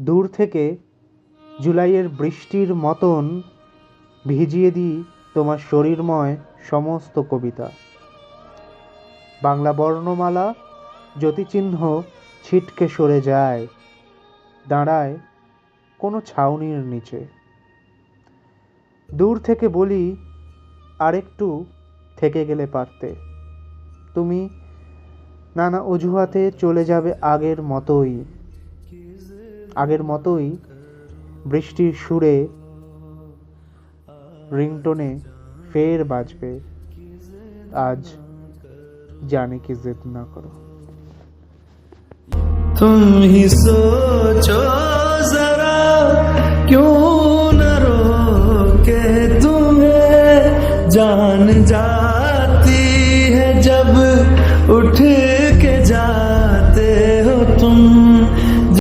দূর থেকে জুলাইয়ের বৃষ্টির মতন ভিজিয়ে দিই তোমার শরীরময় সমস্ত কবিতা। বাংলা বর্ণমালা, জ্যোতিচিহ্ন ছিটকে সরে যায়, দাঁড়ায় কোনো ছাউনির নিচে। দূর থেকে বলি, আরেকটু থেকে গেলে পারতে। তুমি নানা অজুহাতে চলে যাবে আগের মতোই। আগের মতোই বৃষ্টির সুরে রিংটোনে ফের বাজবে। আজ জানি কি জেদ না করো। তুমি সোচো জারা কিউন রো কে তুমে জান জাতি হে জব উঠে